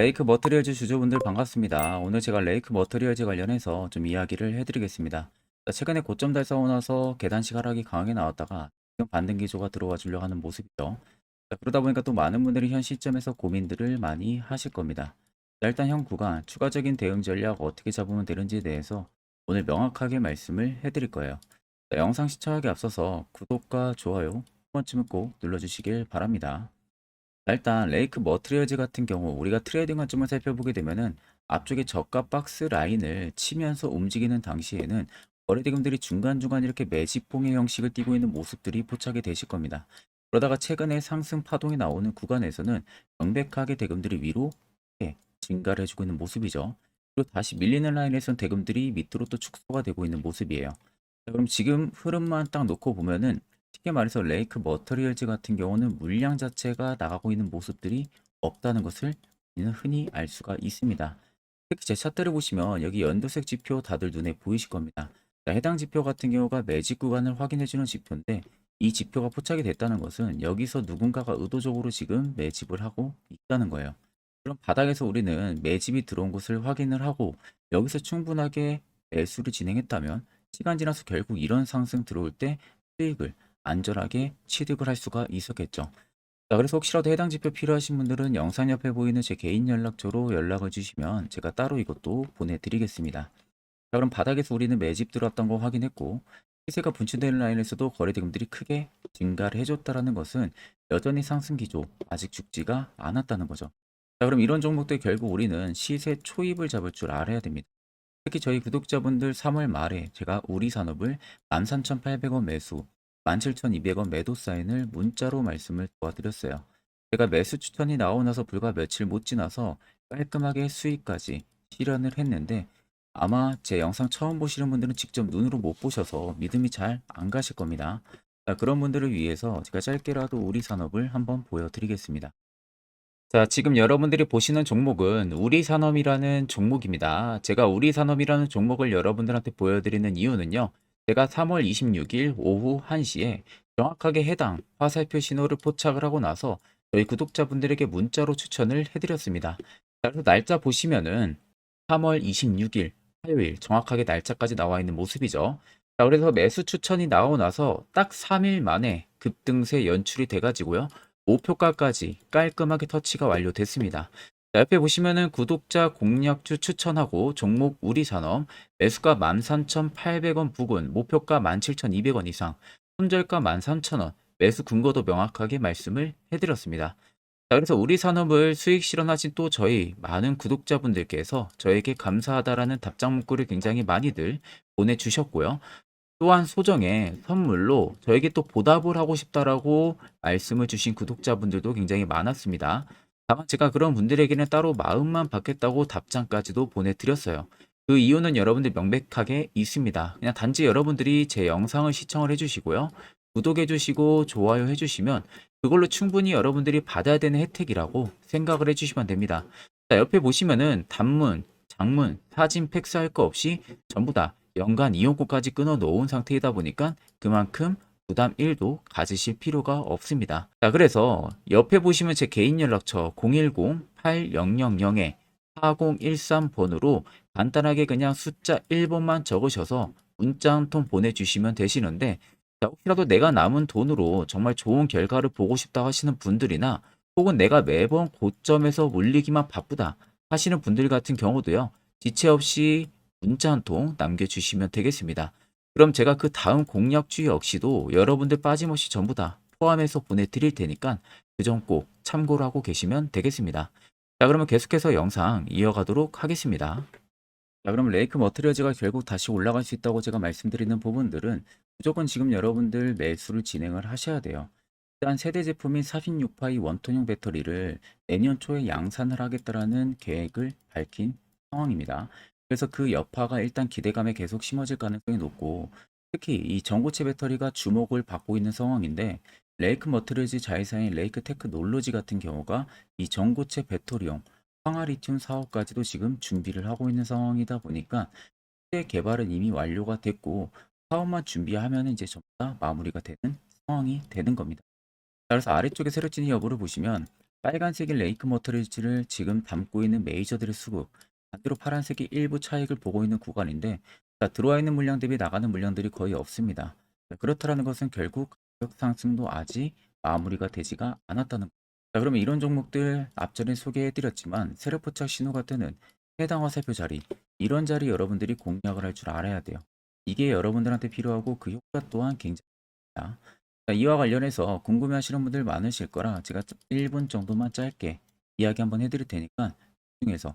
레이크 머터리얼즈 주주분들 반갑습니다. 오늘 제가 레이크 머터리얼즈 관련해서 좀 이야기를 해드리겠습니다. 자, 최근에 고점 달성하고 나서 계단식 하락이 강하게 나왔다가 지금 반등 기조가 들어와 주려 하는 모습이죠. 자, 그러다 보니까 또 많은 분들이 현 시점에서 고민들을 많이 하실 겁니다. 자, 일단 현 구간 추가적인 대응 전략 어떻게 잡으면 되는지에 대해서 오늘 명확하게 말씀을 해드릴 거예요. 자, 영상 시청하기 앞서서 구독과 좋아요 한 번쯤은 꼭 눌러주시길 바랍니다. 자, 일단 레이크 머트리얼즈 같은 경우 우리가 트레이딩 관점을 살펴보게 되면은 앞쪽에 저가 박스 라인을 치면서 움직이는 당시에는 거래대금들이 중간중간 이렇게 매집봉의 형식을 띠고 있는 모습들이 포착이 되실 겁니다. 그러다가 최근에 상승 파동이 나오는 구간에서는 명백하게 대금들이 위로 이렇게 증가를 해주고 있는 모습이죠. 그리고 다시 밀리는 라인에서는 대금들이 밑으로 또 축소가 되고 있는 모습이에요. 자, 그럼 지금 흐름만 딱 놓고 보면은 쉽게 말해서 레이크 머터리얼즈 같은 경우는 물량 자체가 나가고 있는 모습들이 없다는 것을 우리는 흔히 알 수가 있습니다. 특히 제 차트를 보시면 여기 연두색 지표 다들 눈에 보이실 겁니다. 자, 해당 지표 같은 경우가 매직 구간을 확인해주는 지표인데 이 지표가 포착이 됐다는 것은 여기서 누군가가 의도적으로 지금 매집을 하고 있다는 거예요. 그럼 바닥에서 우리는 매집이 들어온 것을 확인을 하고 여기서 충분하게 매수를 진행했다면 시간 지나서 결국 이런 상승 들어올 때 수익을 안전하게 취득을 할 수가 있었겠죠. 자, 그래서 혹시라도 해당 지표 필요하신 분들은 영상 옆에 보이는 제 개인 연락처로 연락을 주시면 제가 따로 이것도 보내드리겠습니다. 자, 그럼 바닥에서 우리는 매집 들어왔던 거 확인했고 시세가 분출되는 라인에서도 거래대금들이 크게 증가를 해줬다라는 것은 여전히 상승 기조 아직 죽지가 않았다는 거죠. 자, 그럼 이런 종목들 결국 우리는 시세 초입을 잡을 줄 알아야 됩니다. 특히 저희 구독자분들 3월 말에 제가 우리 산업을 13,800원 매수, 17,200원 매도 사인을 문자로 말씀을 도와드렸어요. 제가 매수 추천이 나오고 나서 불과 며칠 못 지나서 깔끔하게 수익까지 실현을 했는데 아마 제 영상 처음 보시는 분들은 직접 눈으로 못 보셔서 믿음이 잘 안 가실 겁니다. 자, 그런 분들을 위해서 제가 짧게라도 우리 산업을 한번 보여드리겠습니다. 자, 지금 여러분들이 보시는 종목은 우리 산업이라는 종목입니다. 제가 우리 산업이라는 종목을 여러분들한테 보여드리는 이유는요. 제가 3월 26일 오후 1시에 정확하게 해당 화살표 신호를 포착을 하고 나서 저희 구독자분들에게 문자로 추천을 해드렸습니다. 자, 그래서 날짜 보시면은 3월 26일 화요일 정확하게 날짜까지 나와 있는 모습이죠. 자, 그래서 매수 추천이 나오고 나서 딱 3일 만에 급등세 연출이 돼가지고요. 목표가까지 깔끔하게 터치가 완료됐습니다. 자, 옆에 보시면은 구독자 공략주 추천하고 종목 우리 산업 매수가 13,800원 부근 목표가 17,200원 이상 손절가 13,000원 매수 근거도 명확하게 말씀을 해드렸습니다. 자, 그래서 우리 산업을 수익 실현하신 또 저희 많은 구독자분들께서 저에게 감사하다라는 답장 문구를 굉장히 많이들 보내주셨고요. 또한 소정의 선물로 저에게 또 보답을 하고 싶다라고 말씀을 주신 구독자분들도 굉장히 많았습니다. 다만 제가 그런 분들에게는 따로 마음만 받겠다고 답장까지도 보내드렸어요. 그 이유는 여러분들 명백하게 있습니다. 그냥 단지 여러분들이 제 영상을 시청을 해주시고요. 구독해주시고 좋아요 해주시면 그걸로 충분히 여러분들이 받아야 되는 혜택이라고 생각을 해주시면 됩니다. 자, 옆에 보시면은 단문, 장문, 사진 팩스 할 거 없이 전부 다 연간 이용권까지 끊어 놓은 상태이다 보니까 그만큼 부담 1도 가지실 필요가 없습니다. 자, 그래서 옆에 보시면 제 개인 연락처 010-8000-4013번으로 간단하게 그냥 숫자 1번만 적으셔서 문자 한 통 보내주시면 되시는데 자, 혹시라도 내가 남은 돈으로 정말 좋은 결과를 보고 싶다 하시는 분들이나 혹은 내가 매번 고점에서 몰리기만 바쁘다 하시는 분들 같은 경우도요. 지체 없이 문자 한 통 남겨주시면 되겠습니다. 그럼 제가 그 다음 공략주 역시도 여러분들 빠짐없이 전부 다 포함해서 보내드릴 테니까 그 점 꼭 참고를 하고 계시면 되겠습니다. 자, 그러면 계속해서 영상 이어가도록 하겠습니다. 자, 그럼 레이크 머트리얼즈가 결국 다시 올라갈 수 있다고 제가 말씀드리는 부분들은 무조건 지금 여러분들 매수를 진행을 하셔야 돼요. 일단 세대 제품인 46파이 원톤형 배터리를 내년 초에 양산을 하겠다라는 계획을 밝힌 상황입니다. 그래서 그 여파가 일단 기대감에 계속 심어질 가능성이 높고 특히 이 전고체 배터리가 주목을 받고 있는 상황인데 레이크 머트리얼즈 자회사인 레이크 테크놀로지 같은 경우가 이 전고체 배터리용 황화리튬 사업까지도 지금 준비를 하고 있는 상황이다 보니까 실제 개발은 이미 완료가 됐고 사업만 준비하면 이제 전부 다 마무리가 되는 상황이 되는 겁니다. 자, 그래서 아래쪽에 세력진의 여부를 보시면 빨간색이 레이크 머터리지를 지금 담고 있는 메이저들의 수급, 반대로 파란색이 일부 차익을 보고 있는 구간인데 자, 들어와 있는 물량 대비 나가는 물량들이 거의 없습니다. 자, 그렇다는 것은 결국 가격 상승도 아직 마무리가 되지가 않았다는 것. 자, 그러면 이런 종목들 앞전에 소개해드렸지만 세력 포착 신호가 뜨는 해당 화살표 자리, 이런 자리 여러분들이 공략을 할 줄 알아야 돼요. 이게 여러분들한테 필요하고 그 효과 또한 굉장히 니다 자, 이와 관련해서 궁금해하시는 분들 많으실 거라 제가 1분 정도만 짧게 이야기 한번 해드릴 테니까 집중해서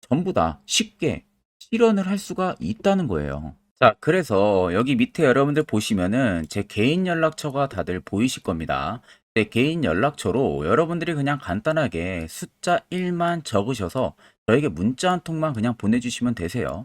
전부 다 쉽게 실현을 할 수가 있다는 거예요. 자, 그래서 여기 밑에 여러분들 보시면은 제 개인 연락처가 다들 보이실 겁니다. 제 개인 연락처로 여러분들이 그냥 간단하게 숫자 1만 적으셔서 저에게 문자 한 통만 그냥 보내주시면 되세요.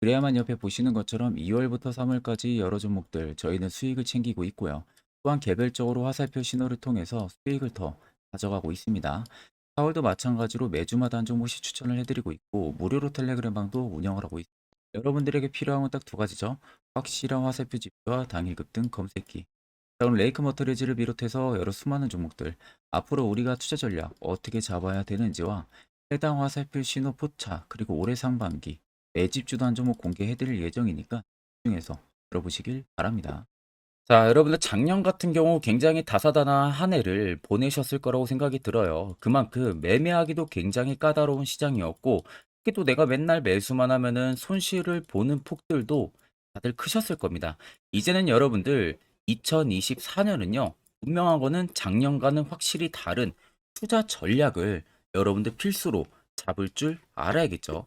그래야만 옆에 보시는 것처럼 2월부터 3월까지 여러 종목들 저희는 수익을 챙기고 있고요. 또한 개별적으로 화살표 신호를 통해서 수익을 더 가져가고 있습니다. 4월도 마찬가지로 매주마다 한 종목씩 추천을 해드리고 있고 무료로 텔레그램 방도 운영을 하고 있습니다. 여러분들에게 필요한 건 딱 두 가지죠. 확실한 화살표 지표와 당일급 등 검색기. 자, 그럼 레이크 머터리즈를 비롯해서 여러 수많은 종목들 앞으로 우리가 투자 전략 어떻게 잡아야 되는지와 해당 화살표 신호 포차 그리고 올해 상반기 매집 주도 한 종목 공개해드릴 예정이니까 집중해서 들어보시길 바랍니다. 자, 여러분들 작년 같은 경우 굉장히 다사다난한 한 해를 보내셨을 거라고 생각이 들어요. 그만큼 매매하기도 굉장히 까다로운 시장이었고, 특히 또 내가 맨날 매수만 하면은 손실을 보는 폭들도 다들 크셨을 겁니다. 이제는 여러분들 2024년은요, 분명한 거는 작년과는 확실히 다른 투자 전략을 여러분들 필수로 잡을 줄 알아야겠죠.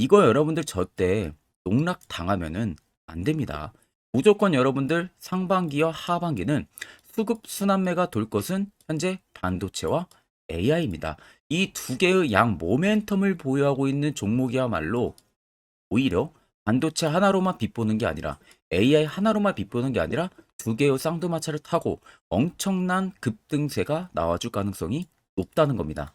이거 여러분들 절대 농락 당하면은 안 됩니다. 무조건 여러분들 상반기와 하반기는 수급 순환매가 돌 것은 현재 반도체와 AI입니다. 이 두 개의 양 모멘텀을 보유하고 있는 종목이야말로 오히려 반도체 하나로만 빗보는 게 아니라 AI 하나로만 빗보는 게 아니라 두 개의 쌍두마차를 타고 엄청난 급등세가 나와줄 가능성이 높다는 겁니다.